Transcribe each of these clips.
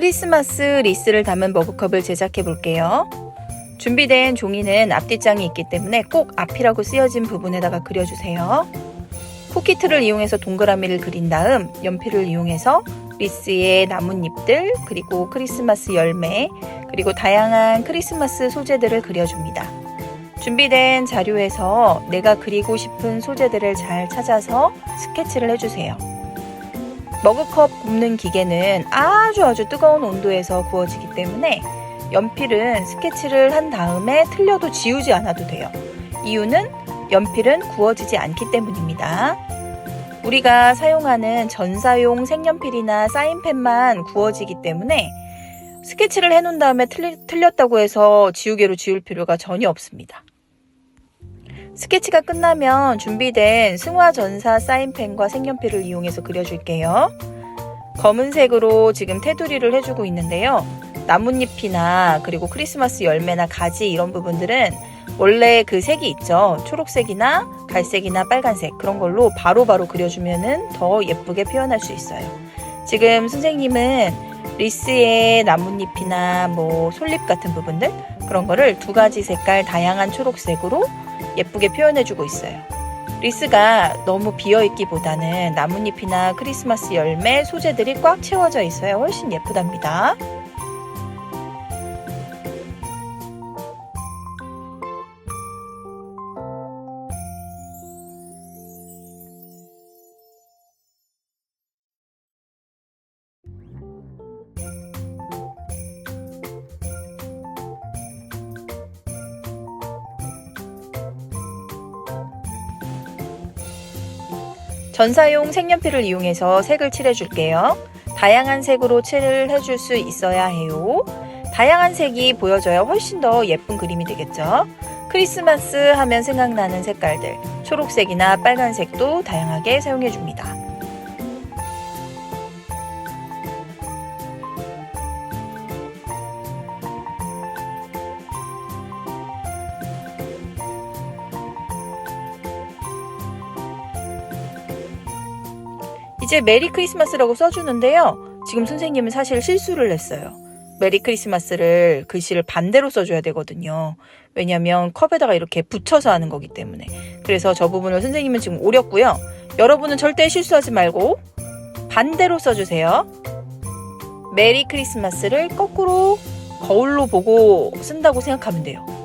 크리스마스 리스를 담은 머그컵을 제작해 볼게요. 준비된 종이는 앞뒷장이 있기 때문에 꼭 앞이라고 쓰여진 부분에다가 그려주세요. 쿠키트를 이용해서 동그라미를 그린 다음 연필을 이용해서 리스의 나뭇잎들 그리고 크리스마스 열매 그리고 다양한 크리스마스 소재들을 그려줍니다. 준비된 자료에서 내가 그리고 싶은 소재들을 잘 찾아서 스케치를 해주세요. 머그컵 굽는 기계는 아주 아주 뜨거운 온도에서 구워지기 때문에 연필은 스케치를 한 다음에 틀려도 지우지 않아도 돼요. 이유는 연필은 구워지지 않기 때문입니다. 우리가 사용하는 전사용 색연필이나 사인펜만 구워지기 때문에 스케치를 해놓은 다음에 틀렸다고 해서 지우개로 지울 필요가 전혀 없습니다. 스케치가 끝나면 준비된 승화 전사 사인펜과 색연필을 이용해서 그려줄게요. 검은색으로 지금 테두리를 해주고 있는데요. 나뭇잎이나 그리고 크리스마스 열매나 가지 이런 부분들은 원래 그 색이 있죠. 초록색이나 갈색이나 빨간색 그런 걸로 바로바로 바로 그려주면은 더 예쁘게 표현할 수 있어요. 지금 선생님은 리스의 나뭇잎이나 뭐 솔잎 같은 부분들 그런 거를 두 가지 색깔 다양한 초록색으로 예쁘게 표현해주고 있어요. 리스가 너무 비어있기보다는 나뭇잎이나 크리스마스 열매 소재들이 꽉 채워져 있어야 훨씬 예쁘답니다. 전사용 색연필을 이용해서 색을 칠해줄게요. 다양한 색으로 칠을 해줄 수 있어야 해요. 다양한 색이 보여져야 훨씬 더 예쁜 그림이 되겠죠. 크리스마스 하면 생각나는 색깔들, 초록색이나 빨간색도 다양하게 사용해줍니다. 이제 메리 크리스마스라고 써주는데요. 지금 선생님은 사실 실수를 했어요. 메리 크리스마스를 글씨를 반대로 써줘야 되거든요. 왜냐면 컵에다가 이렇게 붙여서 하는 거기 때문에. 그래서 저 부분을 선생님은 지금 오렸고요. 여러분은 절대 실수하지 말고 반대로 써주세요. 메리 크리스마스를 거꾸로 거울로 보고 쓴다고 생각하면 돼요.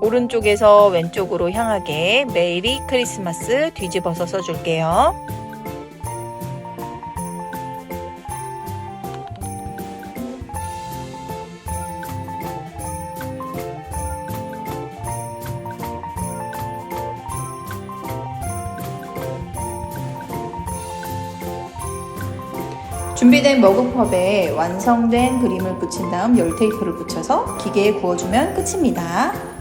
오른쪽에서 왼쪽으로 향하게 메리 크리스마스 뒤집어서 써줄게요. 준비된 머그컵에 완성된 그림을 붙인 다음 열 테이프를 붙여서 기계에 구워주면 끝입니다.